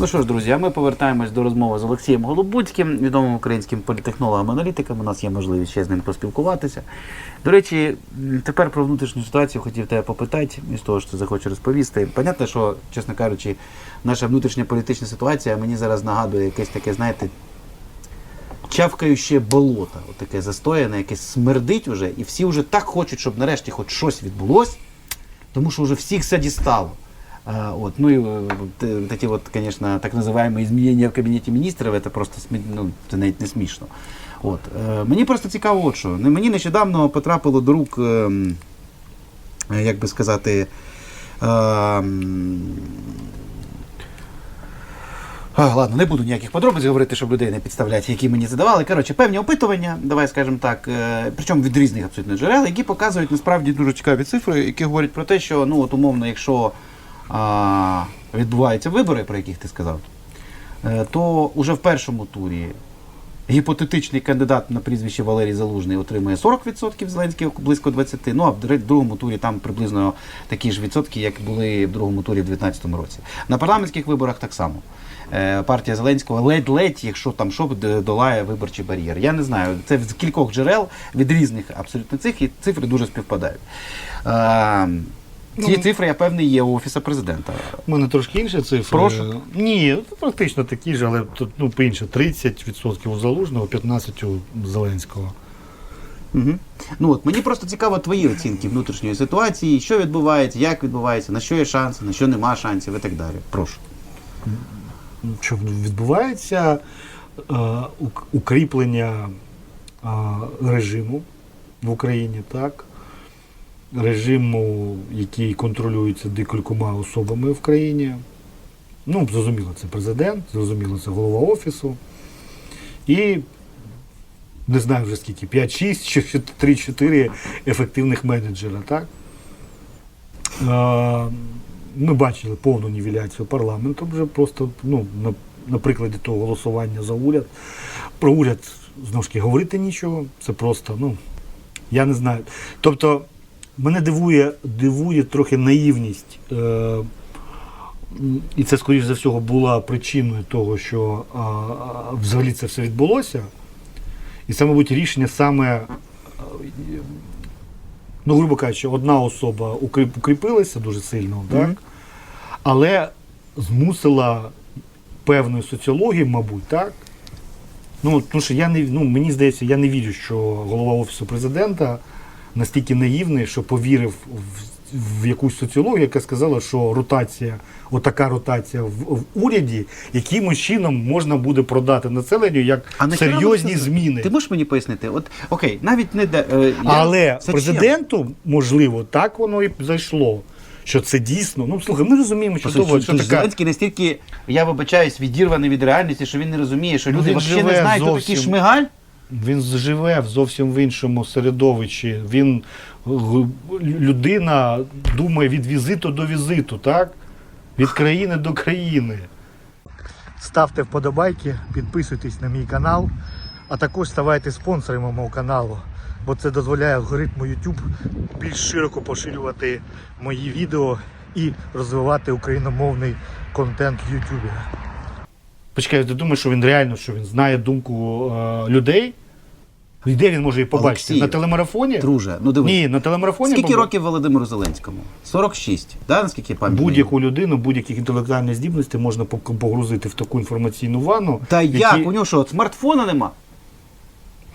Ну що ж, друзі, ми повертаємось до розмови з Олексієм Голубуцьким, відомим українським політехнологом-аналітиком. У нас є можливість ще з ним поспілкуватися. До речі, тепер про внутрішню ситуацію хотів тебе попитати, із того, що ти захочеш розповісти. Понятно, що, чесно кажучи, наша внутрішня політична ситуація мені зараз нагадує якесь таке, знаєте, чавкаюче болото, таке застояне, яке смердить уже, і всі вже так хочуть, щоб нарешті хоч щось відбулось, тому що вже всіх все дістало. А, вот, ну и э, т- вот эти вот, конечно, так называемые изменения в кабінеті міністрів, це просто смі- ну, це навіть не смішно. От. Е, мені просто цікаво, от що. Не- Мені нещодавно потрапило до рук, ем, е, як би сказати, ем, а, ладно, не буду ніяких подробиць говорити, щоб людей не підставляти, які мені задавали. Коротше, певні опитування, давай скажемо так, е, причому від різних абсолютно джерел, які показують насправді дуже цікаві цифри, які говорять про те, що ну от умовно, якщо а, відбуваються вибори, про яких ти сказав, е, то уже в першому турі гіпотетичний кандидат на прізвище Валерій Залужний отримує 40%, Зеленський близько 20%. Ну а в другому турі там приблизно такі ж відсотки, як були в другому турі в 2019 році. На парламентських виборах так само. Е, Партія Зеленського ледь-ледь, якщо там що, долає виборчий бар'єр. Я не знаю. Це з кількох джерел від різних абсолютно цих і цифри дуже співпадають. Ці Ну, цифри, я певний, є у Офісу президента. У мене трошки інші цифри. Прошу. Ні, ну, практично такі ж, але тут ну, по-інше, 30% у Залужного, 15% у Зеленського. Угу. Ну от мені просто цікаво твої оцінки внутрішньої ситуації, що відбувається, як відбувається, на що є шанси, на що нема шансів і так далі. Прошу. Ну, Що відбувається е, укріплення е, режиму в Україні, так? Режиму, який контролюється декількома особами в країні. Ну, зрозуміло, це президент, зрозуміло, це голова офісу. І не знаю вже скільки, 5-6 чи 3-4 ефективних менеджера, так? Ми бачили повну нівеляцію парламенту вже просто ну, на, на прикладі того голосування за уряд. Про уряд знову ж таки говорити нічого. Це просто, ну, я не знаю. Тобто, мене дивує, дивує трохи наївність. Е, і це, скоріш за всього, була причиною того, що а, а, взагалі це все відбулося. І це, мабуть, рішення саме, е, ну, грубо кажучи, одна особа укріп, укріпилася дуже сильно, так? Але змусила певної соціології, мабуть, так? Ну, тому що я не, ну, мені здається, я не вірю, що голова Офісу президента настільки наївний, що повірив в, в якусь соціологію, яка сказала, що ротація, отака ротація в, в уряді, якимось чином можна буде продати населенню як нахіра серйозні зміни. Ти можеш мені пояснити? От окей, навіть не де. е, я- Але Зачем? президенту, можливо, так воно і зайшло. Що це дійсно. Ну слухай, ми розуміємо, що того, що, що що така. Зеленський настільки, я вибачаюсь, відірваний від реальності, що він не розуміє, що Ну, люди він взагалі не живе знають, хто такий зовсім- шмигаль. Він живе в зовсім в іншому середовищі. Він людина думає від візиту до візиту, так? Від країни до країни. Ставте вподобайки, підписуйтесь на мій канал, а також ставайте спонсорами мого каналу, бо це дозволяє алгоритму YouTube більш широко поширювати мої відео і розвивати україномовний контент в YouTube. Почекай, ти думаєш, що він реально що він знає думку е, людей? Де він може її побачити? Олексій, на телемарафоні? Друже, ну дивись. Ні, на телемарафоні Скільки побач... років Володимиру Зеленському? 46, да, наскільки я пам'ятаю? будь-яку людину, будь-яких інтелектуальних здібностей можна погрузити в таку інформаційну ванну. Та які- як? У нього що, смартфона нема?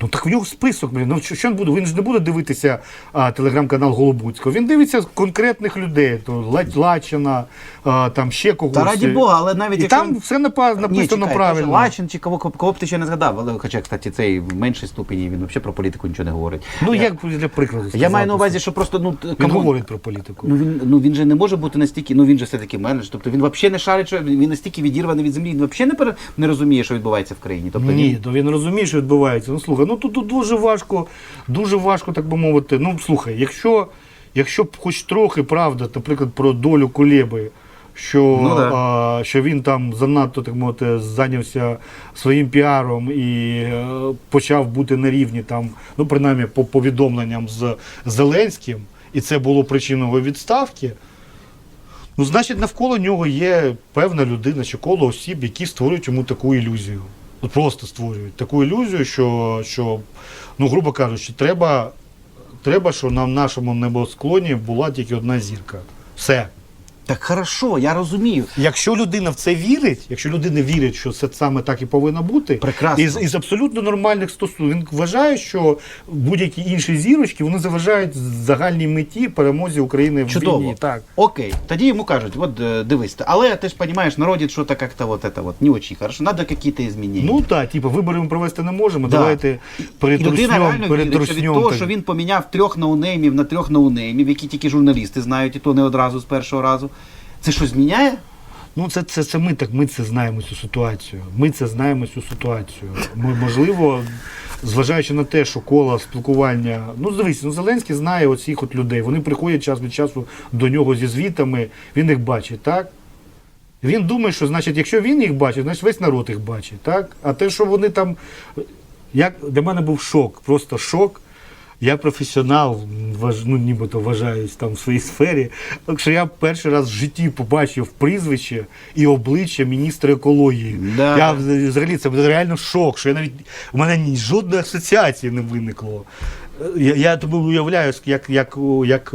Ну так в нього список, блін. Ну що, він буде? Він ж не буде дивитися а, телеграм-канал Голобуцького. Він дивиться конкретних людей. То Ла- Лачина, а, там ще когось. Та раді Бога, але навіть І якщо... там все напа- написано Ні, чекай, правильно. теж Лачин чи кого, кого б ти ще не згадав, але хоча, кстати, цей в меншій ступені він взагалі про політику нічого не говорить. Ну я, як для прикладу. я маю на увазі, що просто ну він кому- говорить про політику. Ну він ну він же не може бути настільки, ну він же все-таки менеджер. Тобто він взагалі не шарить, що він настільки відірваний від землі, він взагалі не, пере- не розуміє, що відбувається в країні. Тобто Ні, він, то він розуміє, що відбувається. Ну слухай, ну тут, тут дуже важко, дуже важко, так би мовити. Ну слухай, якщо, якщо б хоч трохи правда, наприклад, про долю Кулеби, що, Ну, да. а, що він там занадто так мовити, зайнявся своїм піаром і е, почав бути на рівні там, ну принаймні по повідомленням з Зеленським, і це було причиною відставки. Ну, значить, навколо нього є певна людина чи коло осіб, які створюють йому таку ілюзію. Просто створюють таку ілюзію, що, що ну, грубо кажучи, треба, треба, щоб на нашому небосклоні була тільки одна зірка. Все. Так хорошо, я розумію. Якщо людина в це вірить, якщо людина вірить, що це саме так і повинно бути, Прекрасно. із, із абсолютно нормальних стосунків, він вважає, що будь-які інші зірочки вони заважають загальній меті перемозі України в Чудово. війні. Так. Окей, тоді йому кажуть, от е, дивись, але ти ж розумієш, народі що то как-то вот это вот не очень хорошо, надо какие-то изменения. Ну так, типу, вибори ми провести не можемо. Да. Давайте І людина перетруснем, вірить, що від перетруснем. того, так. що він поміняв трьох ноунеймів на трьох ноунеймів, які тільки журналісти знають, і то не одразу з першого разу. Це що зміняє? Ну, це, це, це ми так, ми це знаємо цю ситуацію. Ми це знаємо цю ситуацію. Ми, можливо, зважаючи на те, що коло спілкування. Ну, дивись, ну Зеленський знає оцих от людей. Вони приходять час від часу до нього зі звітами, він їх бачить, так? Він думає, що значить, якщо він їх бачить, значить весь народ їх бачить, так? А те, що вони там. Як для мене був шок, просто шок. Я професіонал, ну, нібито вважаюсь там в своїй сфері. Так що я перший раз в житті побачив прізвище і обличчя міністра екології. Да. Я взагалі це був реально шок, що я навіть у мене жодної асоціації не виникло. Я, я тобі уявляю, як, як, як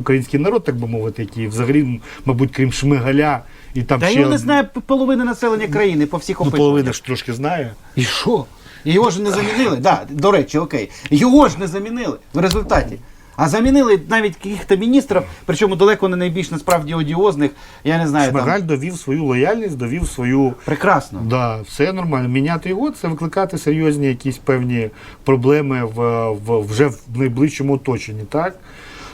український народ, так би мовити, який взагалі, мабуть, крім Шмигаля і там Та ще його не знає п- половина населення країни по всіх ну, половина ж трошки знає. І що? Його ж не замінили. Да, до речі, окей. Його ж не замінили в результаті. А замінили навіть яких-то міністрів, причому далеко не найбільш насправді одіозних. Я не знаю. Шмигаль Там, довів свою лояльність, довів свою. прекрасно. Да, все нормально. Міняти його це викликати серйозні якісь певні проблеми в, в вже в найближчому оточенні. Так?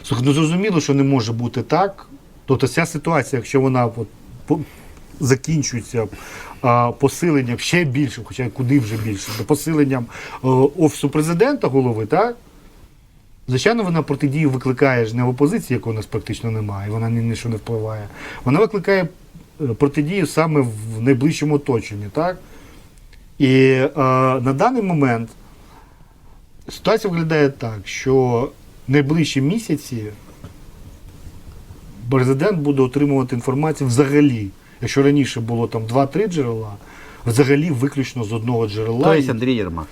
Слухай, ну зрозуміло, що не може бути так. Тобто ця ситуація, якщо вона от, закінчується посиленням ще більше, хоча куди вже більше, посиленням е, офісу президента голови, так? Звичайно, вона протидію викликає ж не в опозиції, якої у нас практично немає, вона ні на що не впливає. Вона викликає е, протидію саме в найближчому оточенні. Так? І е, на даний момент ситуація виглядає так, що найближчі місяці президент буде отримувати інформацію взагалі. Якщо раніше було там 2-3 джерела, взагалі виключно з одного джерела. То є Андрій Єрмак.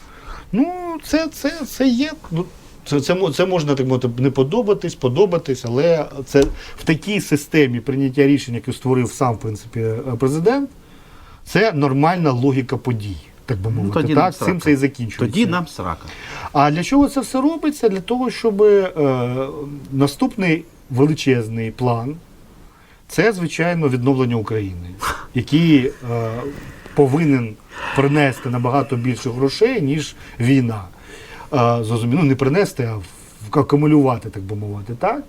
Ну, це, це, це є. Ну, це, це, це можна так мовити не подобатись, подобатись, але це в такій системі прийняття рішень, яку створив сам в принципі президент, це нормальна логіка подій, так би мовити. Ну, тоді так, цим це і закінчується. Тоді нам срака. А для чого це все робиться? Для того, щоб е, наступний величезний план це, звичайно, відновлення України, який е, повинен принести набагато більше грошей, ніж війна. Е, зрозуміло, ну, не принести, а акумулювати, так би мовити, так?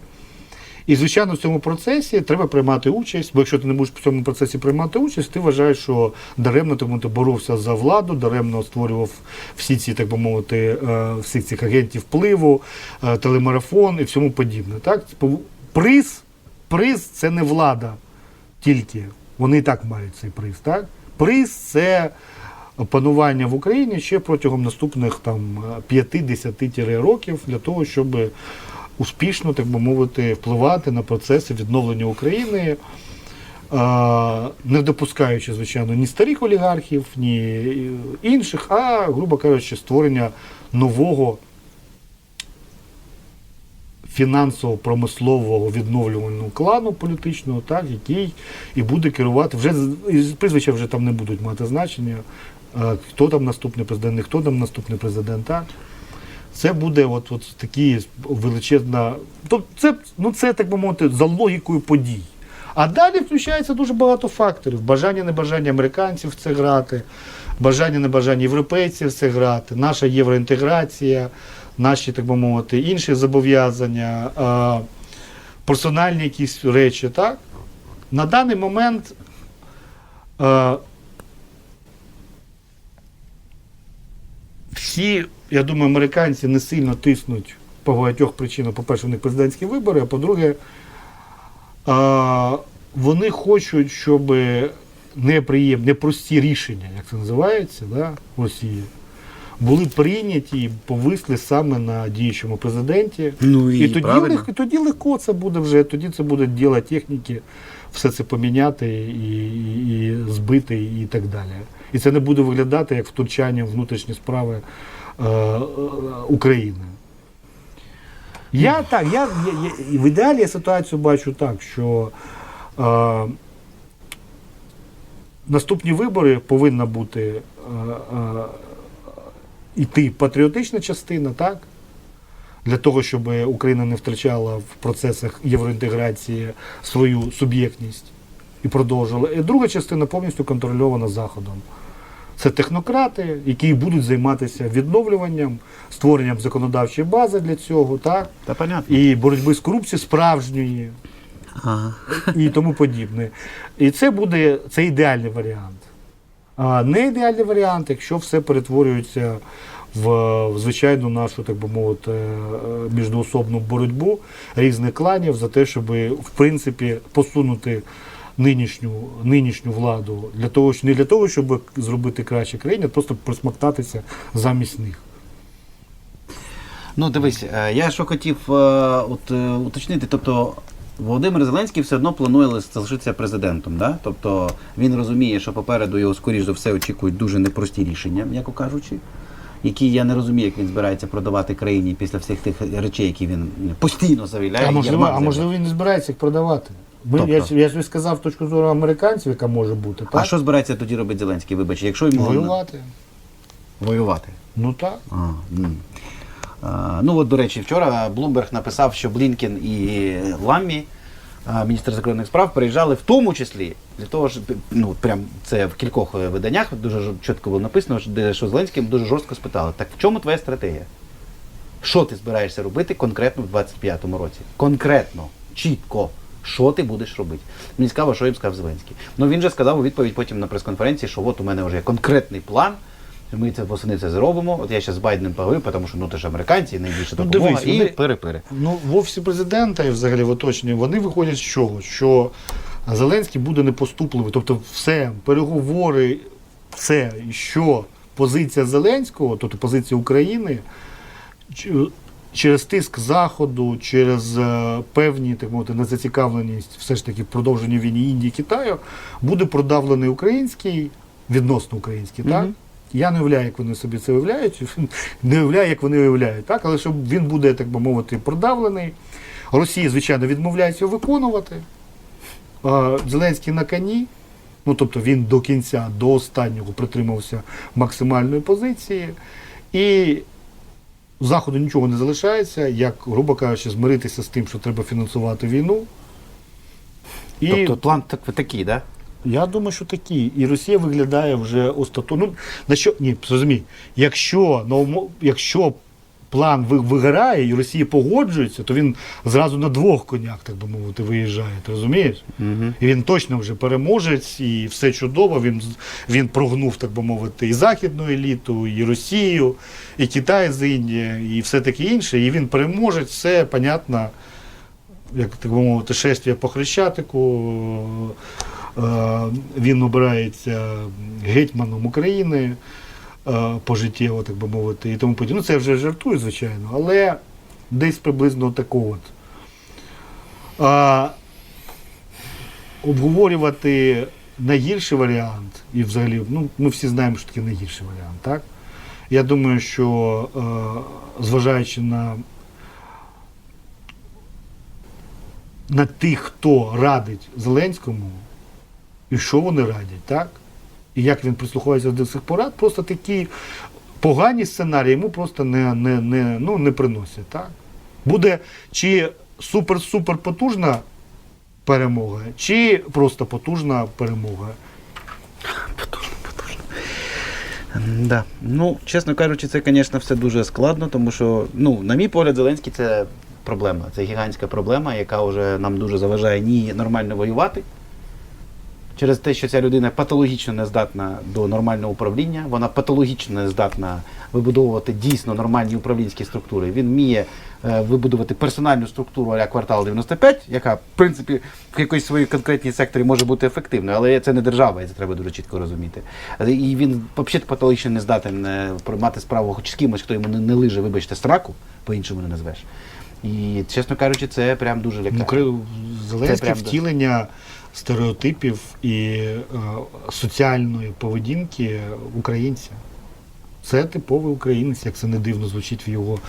І, звичайно, в цьому процесі треба приймати участь, бо якщо ти не будеш в цьому процесі приймати участь, ти вважаєш, що даремно тому ти боровся за владу, даремно створював всі ці, так би мовити, е, всіх цих агентів впливу, е, телемарафон і всьому подібне. Так? Приз, приз це не влада тільки. Вони і так мають цей приз. Так? Приз це панування в Україні ще протягом наступних там 5-10 років для того, щоб успішно, так би мовити, впливати на процеси відновлення України, не допускаючи, звичайно, ні старих олігархів, ні інших, а, грубо кажучи, створення нового фінансово-промислового відновлювального клану політичного, так, який і буде керувати. Вже прізвища вже там не будуть мати значення, хто там наступний президент, не хто там наступний президент. Так. Це буде от, от такі величезна. Тобто це, ну, це, так би мовити, за логікою подій. А далі включається дуже багато факторів: бажання, небажання американців це грати, бажання, небажання європейців це грати, наша євроінтеграція, наші, так би мовити, інші зобов'язання, персональні якісь речі. Так? На даний момент. всі, я думаю, американці не сильно тиснуть по багатьох причинах. По-перше, них президентські вибори, а по-друге, вони хочуть, щоб неприємні, непрості рішення, як це називається, да, Росії, були прийняті і повисли саме на діючому президенті. Ну І тоді, лег- і тоді легко це буде вже, тоді це буде діло техніки, все це поміняти і, і, і збити і так далі. І це не буде виглядати як втручання в внутрішні справи е, е, України. Я так, я, я, я в ідеалі я ситуацію бачу так, що е, наступні вибори повинна бути е, е, іти патріотична частина, так? для того, щоб Україна не втрачала в процесах євроінтеграції свою суб'єктність і продовжувала. І друга частина повністю контрольована Заходом. Це технократи, які будуть займатися відновлюванням, створенням законодавчої бази для цього, так? Та понятно. і боротьби з корупцією справжньої Ага. і тому подібне. І це буде це ідеальний варіант. Не ідеальний варіант, якщо все перетворюється в, звичайну нашу, так би мовити, е, міждоособну боротьбу різних кланів за те, щоб в принципі посунути нинішню, нинішню владу для того, не для того, щоб зробити краще країні, а просто присмактатися замість них. Ну, дивись, е, я що хотів е, от, уточнити, тобто Володимир Зеленський все одно планує залишитися президентом. Да? Тобто він розуміє, що попереду його, скоріш за все, очікують дуже непрості рішення, м'яко кажучи, які я не розумію, як він збирається продавати країні після всіх тих речей, які він постійно заявляє. А можливо, а можливо, він не збирається їх продавати. Ми, я, Тобто? ж- я ж сказав точку зору американців, яка може бути. Так? А що збирається тоді робити Зеленський? Вибач, якщо йому Воювати. воювати. Ну так. А. Ну от, до речі, вчора Блумберг написав, що Блінкен і Ламмі, міністр закордонних справ, приїжджали в тому числі для того, щоб ну прям це в кількох е, виданнях дуже чітко було написано, що Зеленським дуже жорстко спитали: так в чому твоя стратегія? Що ти збираєшся робити конкретно в 25-му році? Конкретно, чітко. Що ти будеш робити? Мені цікаво, що їм сказав Зеленський. Ну він же сказав у відповідь потім на прес-конференції, що от у мене вже є конкретний план. Ми це восени це зробимо. От я зараз з Байденом поговорю, тому що ну ти ж американці, найбільша Ну, допомога. дивись, і вони- пере-пере. Ну, в офісі президента і взагалі в оточенні вони виходять з чого? Що Зеленський буде непоступливий. Тобто, все, переговори, все, що позиція Зеленського, тобто позиція України, через тиск Заходу, через е, певні так мовити, незацікавленість все ж таки в продовженні війни Індії Китаю, буде продавлений український, відносно український, так? Я не уявляю, як вони собі це уявляють, не уявляю, як вони уявляють, так? але щоб він буде, так би мовити, продавлений. Росія, звичайно, відмовляється виконувати. Зеленський на коні, ну тобто він до кінця, до останнього притримався максимальної позиції. І Заходу нічого не залишається, як, грубо кажучи, змиритися з тим, що треба фінансувати війну. І Тобто план так, такий, да? Я думаю, що такі. І Росія виглядає вже остаточно. Ну, на що ні, зрозумій, якщо на умов, якщо план виграє і Росія погоджується, то він зразу на двох конях, так би мовити, виїжджає. Ти розумієш? Угу. І він точно вже переможець, і все чудово. Він, він прогнув, так би мовити, і західну еліту, і Росію, і Китай з Індії, і все таке інше. І він переможець, все понятно, як так би мовити, шествія по Хрещатику. Е, Він обирається гетьманом України е, пожиттєво, так би мовити, і тому подібне. Ну, це вже жартую, звичайно, але десь приблизно такого. От. А, обговорювати найгірший варіант, і взагалі, ну, ми всі знаємо, що таке найгірший варіант, так? Я думаю, що е, зважаючи на, на тих, хто радить Зеленському, і що вони радять, так? І як він прислухається до цих порад, просто такі погані сценарії йому просто не, не, не, ну, не приносять, так? Буде чи супер-супер потужна перемога, чи просто потужна перемога. Да. Ну, чесно кажучи, це, звісно, все дуже складно, тому що, ну, на мій погляд, Зеленський це проблема. Це гігантська проблема, яка вже нам дуже заважає ні нормально воювати. Через те, що ця людина патологічно не здатна до нормального управління, вона патологічно не здатна вибудовувати дійсно нормальні управлінські структури. Він вміє е, вибудувати персональну структуру а квартал 95, яка в принципі в якоїсь своїй конкретній секторі може бути ефективною, але це не держава, і це треба дуже чітко розуміти. Е, І він взагалі патологічно не здатен е, мати справу хоч з кимось, хто йому не, не лиже, вибачте, сраку, по-іншому не назвеш. І, чесно кажучи, це прям дуже лякає. Ну, прям втілення стереотипів і е, соціальної поведінки українця. Це типовий українець, як це не дивно звучить в його,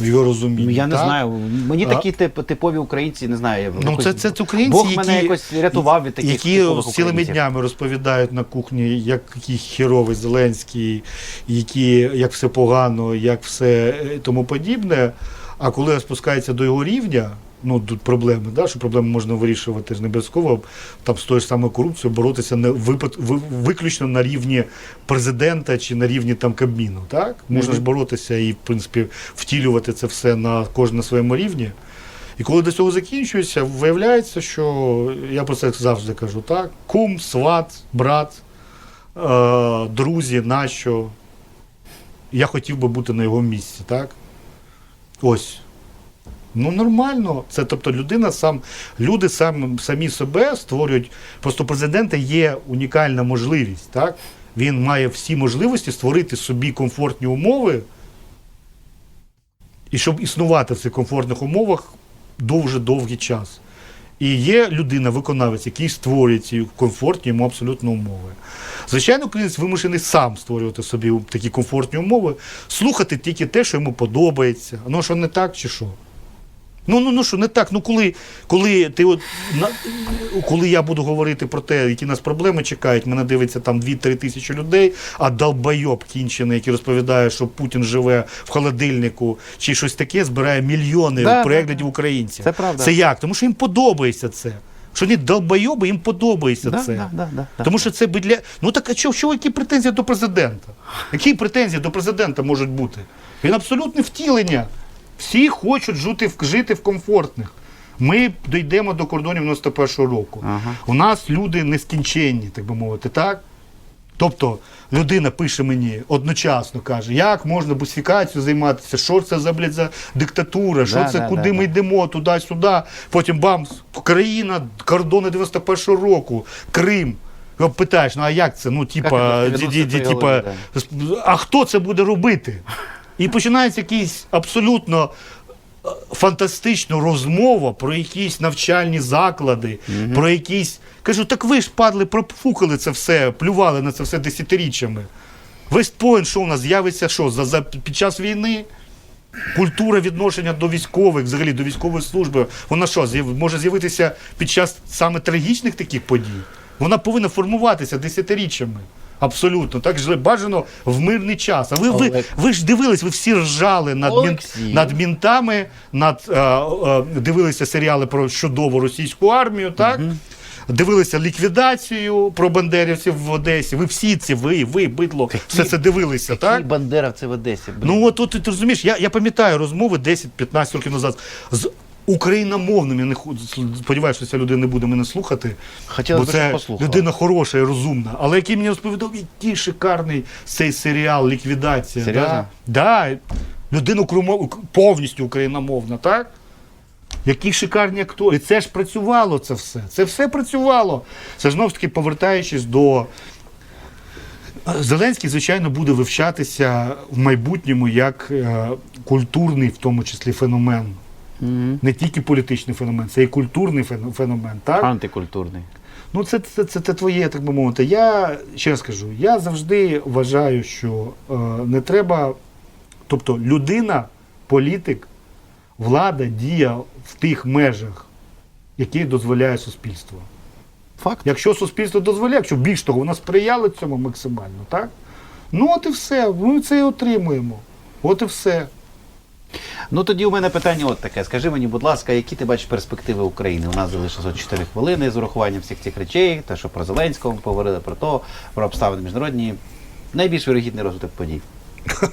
в його розумінні. Ну, я не так? знаю. Мені А- такі тип, типові українці, не знаю. Ну, якось- це, це, це українці, Бог які, мене якось рятував від таких які цілими українців. днями розповідають на кухні, як який херовий Зеленський, які, як все погано, як все е, тому подібне. А коли спускається до його рівня, ну тут проблеми, да, що проблеми можна вирішувати не обов'язково там з тою ж самою корупцією боротися не випад, ви- виключно на рівні президента чи на рівні там Кабміну. Так? Можна Мгм. ж боротися і, в принципі, втілювати це все на кожен на своєму рівні. І коли до цього закінчується, виявляється, що я про це завжди кажу, так? Кум, сват, брат, е, друзі, нащо. Я хотів би бути на його місці, так? Ось. Ну, нормально. Це тобто людина сам, люди сам, самі себе створюють. Просто президента є унікальна можливість, так? Він має всі можливості створити собі комфортні умови, і щоб існувати в цих комфортних умовах дуже довгий час. І є людина, виконавець, який створює ці комфортні йому абсолютно умови. Звичайно, українець вимушений сам створювати собі такі комфортні умови, слухати тільки те, що йому подобається. Ну що не так чи що? Ну, ну, ну що, не так. Ну коли, коли ти от на коли я буду говорити про те, які нас проблеми чекають, мене дивиться там 2-3 тисячі людей, а долбайоб кінчений, який розповідає, що Путін живе в холодильнику чи щось таке, збирає мільйони Да, переглядів українців. Це правда. Це як? Тому що їм подобається це. Що вони долбойоби, їм подобається Да, це. да, да, да. Тому що це бедля. Ну так а чого, чого які претензії до президента? Які претензії до президента можуть бути? Він абсолютне втілення. Всі хочуть жити в, жити в комфортних. Ми дійдемо до кордонів 91-го року. Ага. У нас люди нескінченні, так би мовити, так? Тобто людина пише мені одночасно, каже, як можна бусифікацією займатися, що це за, блядь, за диктатура, що Да, це, да, куди да, ми да. йдемо, туди-сюди. Потім бам, країна, кордони 91-го року, Крим. Питаєш, ну а як це? Ну, типа, ді- ді- ді- типа, голові, а хто це буде робити? І починається якийсь абсолютно е, фантастична розмова про якісь навчальні заклади, про якісь. Кажу, так ви ж падли, профукали це все, плювали на це все десятиріччями. Вестпойнт, що у нас з'явиться що? За, за, під час війни? Культура відношення до військових, взагалі до військової служби, вона що, з'яв- може з'явитися під час саме трагічних таких подій? Вона повинна формуватися десятиріччями. Абсолютно. Так же бажано в мирний час. А ви, ви, ви ж дивились, ви всі ржали над, мін, над мінтами, над, е, е, дивилися серіали про чудову російську армію, так? Дивилися ліквідацію про бандерівців в Одесі. Ви всі ці, ви, ви, бидло, все це дивилися, так? Який Бандера в Одесі? блін? Ну от, от ти розумієш, я, я пам'ятаю розмови 10-15 років назад з україномовним. Я не сподіваюся, що ця людина не буде мене слухати. Хотілося бо це послухала. людина хороша і розумна. Але який мені розповідав, який шикарний цей серіал Ліквідація. Серйозно? Да? Да. Людина повністю україномовна, так? Які шикарні актори. Це ж працювало це все. Це все працювало. Це знову ж таки повертаючись до. Зеленський, звичайно, буде вивчатися в майбутньому як е, культурний, в тому числі, феномен. Не тільки політичний феномен, це і культурний феномен. Так? Антикультурний. Ну, це, це, це, це твоє, так би мовити. Я ще раз кажу, я завжди вважаю, що е, не треба. Тобто людина, політик, влада діє в тих межах, які дозволяє суспільство. Факт. Якщо суспільство дозволяє, якщо більш того, воно сприяло цьому максимально, так? Ну, от і все. Ми це і отримуємо. От і все. Ну тоді у мене питання от таке. Скажи мені, будь ласка, які ти бачиш перспективи України? У нас залишилося 4 хвилини з урахуванням всіх цих речей, те, що про Зеленського ми поговорили, про то, про обставини міжнародні. Найбільш вирогідний розвиток подій.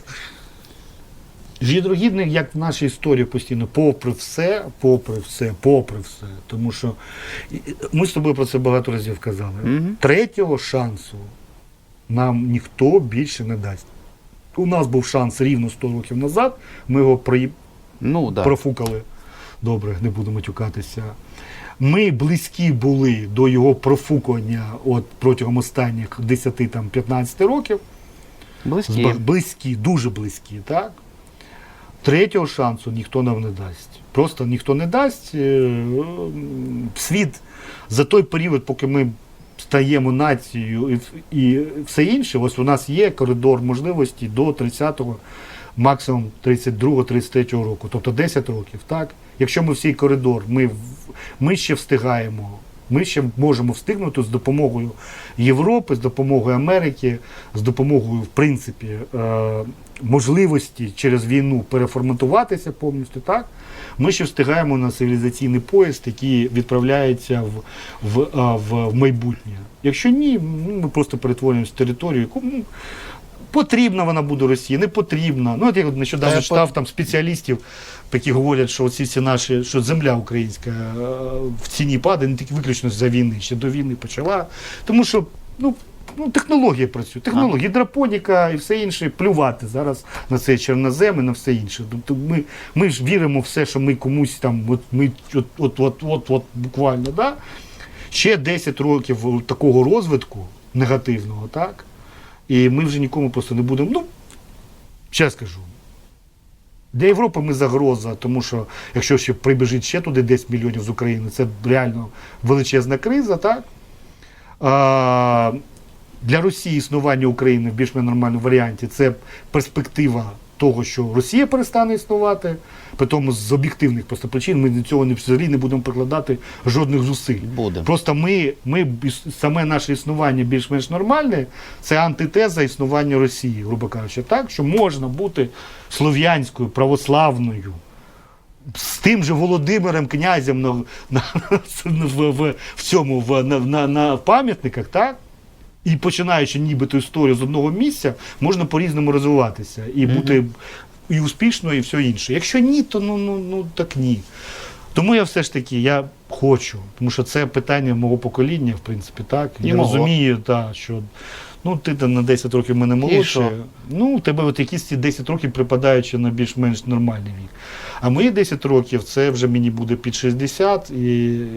Жідрогідних, як в нашій історії постійно, попри все, попри все, попри все. Тому що ми з тобою про це багато разів казали. Мгм. Третього шансу нам ніхто більше не дасть. У нас був шанс рівно 100 років назад, ми його проїб... Ну, да. профукали. Добре, не буду матюкатися. Ми близькі були до його профукування от протягом останніх 10-15 років. Близькі. Близькі, дуже близькі, так? Третього шансу ніхто нам не дасть. Просто ніхто не дасть. Е, Світ за той період, поки ми стаємо нацією і, і все інше, ось у нас є коридор можливості до 30-го, максимум 32-33 року, тобто 10 років. Так? Якщо ми всій коридор, ми, ми ще встигаємо. Ми ще можемо встигнути з допомогою Європи, з допомогою Америки, з допомогою, в принципі, е, можливості через війну переформатуватися повністю. Так? Ми ще встигаємо на цивілізаційний поїзд, який відправляється в, в, в, в майбутнє. Якщо ні, ну, ми просто перетворюємося в територію, яку ну, потрібна вона буде Росії, не потрібна. Ну, от я нещодавно Та, читав там спеціалістів, які говорять, що ці всі наші, що земля українська е, в ціні падає, не тільки виключно за війни, ще до війни почала. Тому що ну, ну, технологія працює, технологія, гідропоніка і все інше, плювати зараз на цей чорнозем і на все інше. Тобто ми, ми ж віримо в все, що ми комусь там, от ми от, от, от, от, от буквально, да? ще 10 років такого розвитку негативного, так? І ми вже нікому просто не будемо. Ну, ще скажу. Для Європи ми загроза, тому що якщо ще прибіжить ще туди 10 мільйонів з України, це реально величезна криза, так? А, для Росії існування України в більш-менш нормальному варіанті це перспектива того, що Росія перестане існувати. При тому з об'єктивних просто причин ми до цього не взагалі не будемо прикладати жодних зусиль. Буде. Просто ми, ми саме наше існування більш-менш нормальне, це антитеза існування Росії, грубо кажучи, так, що можна бути слов'янською, православною. З тим же Володимиром князем на, на, в, в, в цьому в, на, на, на пам'ятниках, так? І починаючи нібито історію з одного місця, можна по-різному розвиватися і бути і успішною, і все інше. Якщо ні, то ну, ну, ну так ні. Тому я все ж таки я хочу, тому що це питання мого покоління, в принципі, так. І я мого. розумію, та, що ну, ти там на 10 років мене молодше. Ну, у тебе от якісь ці 10 років припадаючи на більш-менш нормальний вік. А мої 10 років це вже мені буде під 60, і, і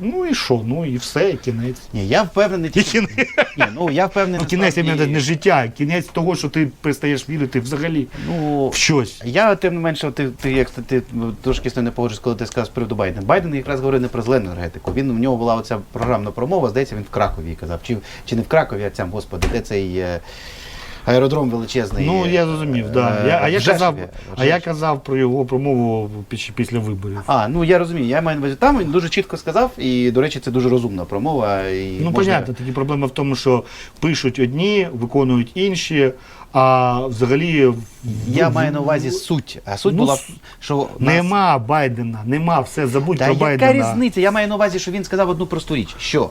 ну і що? Ну і все, і кінець. Ні, я впевнений. І кінець, Ні, ну я впевнений. ну, кінець я маю не життя, кінець того, що ти перестаєш вірити взагалі Ну, в щось. Я тим не менше, ти, ти як ти, ти трошки з тим не погоджуєш, коли ти сказав з приводу Байдена. Байден якраз говорив не про зелену енергетику. Він в нього була оця програмна промова, здається, він в Кракові казав. Чи, чи не в Кракові, а там, господи, де цей е, аеродром величезний. Ну, я зрозумів, да. е, Я, а, я в казав, В а я казав про його промову піс- після виборів. А, ну я розумію, я маю на увазі. Там він дуже чітко сказав, і, до речі, це дуже розумна промова. І Ну, можна- понятно, тоді проблема в тому, що пишуть одні, виконують інші, а взагалі. Я в- маю на увазі суть. А суть Ну, була, що нас- Нема Байдена, нема, все, забудь Та про яка Байдена. різниця? Я маю на увазі, що він сказав одну просту річ, що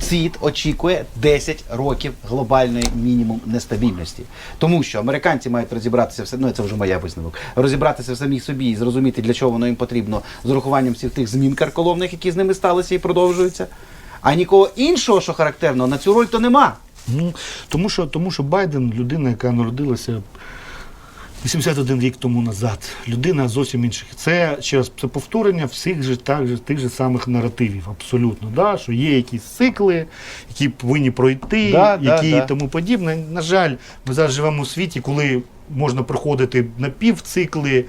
світ очікує 10 років глобальної мінімум нестабільності. Тому що американці мають розібратися все, ну це вже моя висновок, розібратися в самій собі і зрозуміти, для чого воно їм потрібно з урахуванням всіх тих змін карколомних, які з ними сталися і продовжуються. А нікого іншого, що характерно, на цю роль то нема. Ну, тому, що, тому що Байден людина, яка народилася 81 рік тому назад. Людина зовсім інших. Це ще раз це повторення всіх же так же тих же самих наративів, абсолютно. Да? Що є якісь цикли, які повинні пройти, Да, да, які да. тому подібне. На жаль, ми зараз живемо у світі, коли можна проходити напівцикли,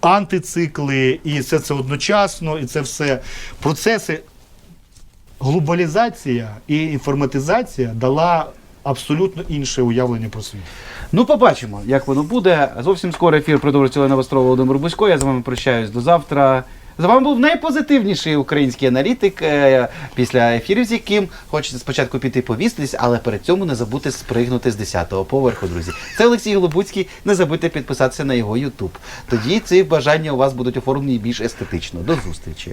антицикли, і все це одночасно, і це все процеси глобалізація і інформатизація дала абсолютно інше уявлення про світ. Ну, побачимо, як воно буде. Зовсім скоро ефір продовжиться Олена Вострова, Володимир Бузько. Я з вами прощаюсь до завтра. З вами був найпозитивніший український аналітик е, після ефірів, з яким хочеться спочатку піти повістись, але перед цьому не забудьте спригнути з 10-го поверху, друзі. Це Олексій Голобуцький. Не забудьте підписатися на його YouTube. Тоді ці бажання у вас будуть оформлені більш естетично. До зустрічі.